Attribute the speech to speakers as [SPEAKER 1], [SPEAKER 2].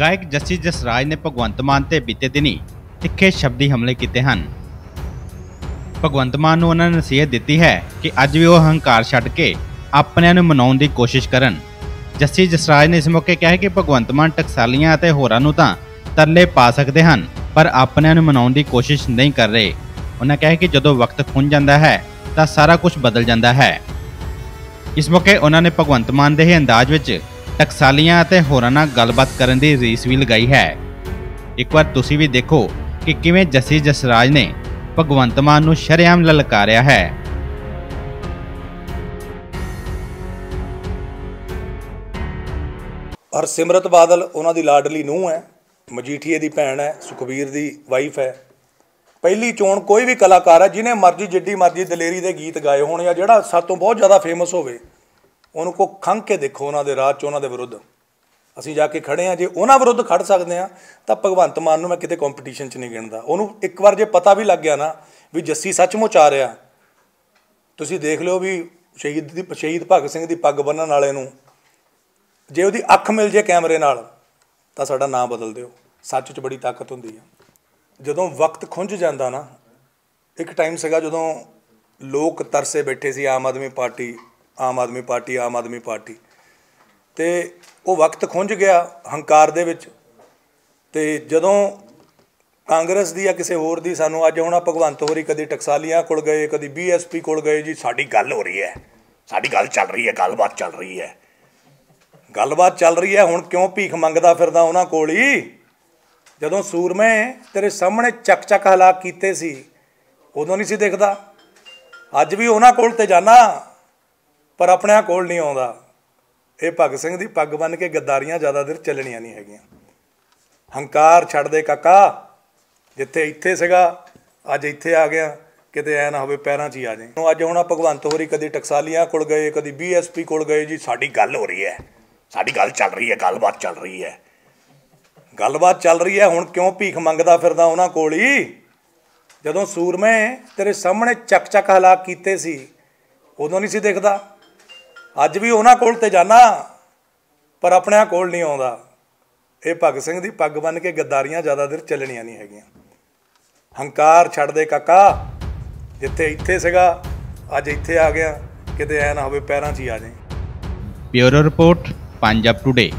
[SPEAKER 1] ਗਾਇਕ ਜੱਸੀ ਜਸਰਾਜ ਨੇ ਭਗਵੰਤ ਮਾਨ ਤੇ ਬੀਤੇ ਦਿਨੀ ਤਿੱਖੇ ਸ਼ਬਦੀ ਹਮਲੇ ਕੀਤੇ ਹਨ। ਭਗਵੰਤ ਮਾਨ ਨੂੰ ਉਹਨਾਂ ਨੇ ਨਸੀਹਤ ਦਿੱਤੀ ਹੈ ਕਿ ਅੱਜ ਵੀ ਉਹ ਹੰਕਾਰ ਛੱਡ ਕੇ ਆਪਣਿਆਂ ਨੂੰ ਮਨਾਉਣ ਦੀ ਕੋਸ਼ਿਸ਼ ਕਰਨ। ਜੱਸੀ ਜਸਰਾਜ ਨੇ ਇਸ ਮੌਕੇ ਕਿਹਾ ਕਿ ਭਗਵੰਤ ਮਾਨ ਟਕਸਾਲੀਆਂ ਅਤੇ ਹੋਰਾਂ ਨੂੰ ਤਾਂ ਤਰਲੇ ਪਾ ਸਕਦੇ ਹਨ, ਪਰ ਆਪਣਿਆਂ ਨੂੰ ਮਨਾਉਣ ਦੀ ਕੋਸ਼ਿਸ਼ ਨਹੀਂ ਕਰ ਰਹੇ। ਉਹਨਾਂ ਕਿਹਾ ਕਿ ਜਦੋਂ ਵਕਤ ਖੁੰਝ ਜਾਂਦਾ ਹੈ, ਤਾਂ ਸਾਰਾ ਕੁਝ ਬਦਲ ਜਾਂਦਾ ਹੈ। ਇਸ ਮੌਕੇ ਉਹਨਾਂ ਨੇ ਭਗਵੰਤ ਮਾਨ ਦੇ ਹੀ ਅੰਦਾਜ਼ ਵਿੱਚ ਟਕਸਾਲੀਆਂ ਅਤੇ ਹੋਰਾਂ ਨਾਲ ਗੱਲਬਾਤ ਕਰਨ ਦੀ ਰੀਸ ਵੀ ਲਗਾਈ ਹੈ। ਇੱਕ ਵਾਰ ਤੁਸੀਂ ਵੀ ਦੇਖੋ ਕਿ ਕਿਵੇਂ ਜੱਸੀ ਜਸਰਾਜ ਨੇ ਭਗਵੰਤ ਮਾਨ ਨੂੰ ਸ਼ਰੇਆਮ ਲਲਕਾਰਿਆ ਹੈ।
[SPEAKER 2] ਔਰ ਸਿਮਰਤ ਬਾਦਲ ਉਹਨਾਂ ਦੀ ਲਾਡਲੀ ਨੂੰਹ ਹੈ, ਮਜੀਠੀਏ ਦੀ ਭੈਣ ਹੈ, ਸੁਖਬੀਰ ਦੀ ਵਾਈਫ ਹੈ। ਪਹਿਲੀ ਚੋਣ ਕੋਈ ਵੀ ਕਲਾਕਾਰ ਹੈ, ਜਿਹਨੇ ਮਰਜ਼ੀ ਜਿੱਡੀ ਮਰਜ਼ੀ ਦਲੇਰੀ ਦੇ ਗੀਤ ਗਾਏ ਹੋਣ ਜਾਂ ਜਿਹੜਾ ਸਾਡੇ ਤੋਂ ਬਹੁਤ ਜ਼ਿਆਦਾ ਫੇਮਸ ਹੋਵੇ ਉਹਨੂੰ ਕੋ ਖੰਘ ਕੇ ਦੇਖੋ, ਉਹਨਾਂ ਦੇ ਰਾਹ ਚ, ਉਹਨਾਂ ਦੇ ਵਿਰੁੱਧ। ਅਸੀਂ ਜਾ ਕੇ ਖੜੇ ਆ ਜੇ ਉਹਨਾਂ ਵਿਰੁੱਧ ਖੜ ਸਕਦੇ ਆ ਤਾਂ ਭਗਵੰਤ ਮਾਨ ਨੂੰ ਮੈਂ ਕਿਤੇ ਕੰਪੀਟੀਸ਼ਨ 'ਚ ਨਹੀਂ ਗਿਣਦਾ। ਉਹਨੂੰ ਇੱਕ ਵਾਰ ਜੇ ਪਤਾ ਵੀ ਲੱਗ ਗਿਆ ਨਾ ਵੀ ਜੱਸੀ ਸੱਚਮੁੱਚ ਆ ਰਿਹਾ, ਤੁਸੀਂ ਦੇਖ ਲਿਓ ਵੀ ਸ਼ਹੀਦ ਦੀ, ਸ਼ਹੀਦ ਭਗਤ ਸਿੰਘ ਦੀ ਪੱਗ ਬੰਨਣ ਵਾਲੇ ਨੂੰ, ਜੇ ਉਹਦੀ ਅੱਖ ਮਿਲ ਜੇ ਕੈਮਰੇ ਨਾਲ, ਤਾਂ ਸਾਡਾ ਨਾਮ ਬਦਲ ਦਿਓ। ਸੱਚ 'ਚ ਬੜੀ ਤਾਕਤ ਹੁੰਦੀ ਆ। ਜਦੋਂ ਵਕਤ ਖੁੰਝ ਜਾਂਦਾ ਨਾ, ਇੱਕ ਟਾਈਮ ਸੀਗਾ ਜਦੋਂ ਲੋਕ ਤਰਸੇ ਬੈਠੇ ਸੀ, Aam Aadmi party Aam Aadmi party, Aam Aadmi party. ਤੇ ਉਹ ਵਕਤ ਖੁੰਝ ਗਿਆ ਹੰਕਾਰ ਦੇ ਵਿੱਚ। ਤੇ ਜਦੋਂ ਕਾਂਗਰਸ ਦੀ ਜਾਂ ਕਿਸੇ ਹੋਰ ਦੀ ਸਾਨੂੰ ਅੱਜ ਹੁਣ ਭਗਵੰਤ ਹੋਰੀ ਕਦੀ ਟਕਸਾਲੀਆਂ ਕੋਲ ਗਏ, ਕਦੀ ਬੀਐਸਪੀ ਕੋਲ ਗਏ, ਜੀ ਸਾਡੀ ਗੱਲ ਹੋ ਰਹੀ ਹੈ। ਸਾਡੀ ਗੱਲ ਚੱਲ ਰਹੀ ਹੈ, ਗੱਲਬਾਤ ਚੱਲ ਰਹੀ ਹੈ। ਗੱਲਬਾਤ ਚੱਲ ਰਹੀ ਹੈ, ਹੁਣ ਕਿਉਂ ਭੀਖ ਮੰਗਦਾ ਫਿਰਦਾ ਉਹਨਾਂ ਕੋਲ ਹੀ? ਜਦੋਂ ਸੂਰਮੇ ਤੇਰੇ ਸਾਹਮਣੇ ਚੱਕ ਚੱਕ ਹਲਾਕ ਕੀਤੇ ਸੀ, ਉਦੋਂ ਨਹੀਂ ਸੀ ਦੇਖਦਾ। ਅੱਜ ਵੀ ਉਹਨਾਂ ਕੋਲ ਤੇ ਜਾਣਾ ਪਰ ਆਪਣਿਆਂ ਕੋਲ ਨਹੀਂ ਆਉਂਦਾ। ਇਹ ਭਗਤ ਸਿੰਘ ਦੀ ਪੱਗ ਬੰਨ ਕੇ ਗੱਦਾਰੀਆਂ ਜ਼ਿਆਦਾ ਦੇਰ ਚੱਲਣੀਆਂ ਨਹੀਂ ਹੈਗੀਆਂ। ਹੰਕਾਰ ਛੱਡ ਦੇ ਕਾਕਾ, ਜਿੱਥੇ ਇੱਥੇ ਸੀਗਾ, ਅੱਜ ਇੱਥੇ ਆ ਗਿਆ, ਕਿਤੇ ਐ ਨਾ ਹੋਵੇ ਪੈਰਾਂ 'ਚ ਹੀ ਆ ਜਾਏ ਹੁਣ ਅੱਜ ਹੁਣ ਆਹ ਭਗਵੰਤ ਹੋਰੀ ਕਦੀ ਟਕਸਾਲੀਆਂ ਕੋਲ ਗਏ, ਕਦੀ ਬੀਐਸਪੀ ਕੋਲ ਗਏ, ਜੀ ਸਾਡੀ ਗੱਲ ਹੋ ਰਹੀ ਹੈ। ਸਾਡੀ ਗੱਲ ਚੱਲ ਰਹੀ ਹੈ, ਗੱਲਬਾਤ ਚੱਲ ਰਹੀ ਹੈ। ਗੱਲਬਾਤ ਚੱਲ ਰਹੀ ਹੈ, ਹੁਣ ਕਿਉਂ ਭੀਖ ਮੰਗਦਾ ਫਿਰਦਾ ਉਹਨਾਂ ਕੋਲ ਹੀ? ਜਦੋਂ ਸੂਰਮੇ ਤੇਰੇ ਸਾਹਮਣੇ ਚੱਕ ਚੱਕ ਹਲਾਕ ਕੀਤੇ ਸੀ, ਉਦੋਂ ਨਹੀਂ ਸੀ ਦੇਖਦਾ। ਅੱਜ ਵੀ ਉਹਨਾਂ ਕੋਲ ਤੇ ਜਾਣਾ ਪਰ ਆਪਣਿਆਂ ਕੋਲ ਨਹੀਂ ਆਉਂਦਾ। ਇਹ ਭਗਤ ਸਿੰਘ ਦੀ ਪੱਗ ਬੰਨ ਕੇ ਗੱਦਾਰੀਆਂ ਜ਼ਿਆਦਾ ਦੇਰ ਚੱਲਣੀਆਂ ਨਹੀਂ ਹੈਗੀਆਂ। ਹੰਕਾਰ ਛੱਡ ਦੇ ਕਾਕਾ, ਜਿੱਥੇ ਇੱਥੇ ਸੀਗਾ, ਅੱਜ ਇੱਥੇ ਆ ਗਿਆ, ਕਿਤੇ ਐ ਨਾ ਹੋਵੇ ਪੈਰਾਂ 'ਚ ਹੀ ਆ ਜਾਏ
[SPEAKER 1] ਬਿਊਰੋ ਰਿਪੋਰਟ, ਪੰਜਾਬ ਟੁਡੇ।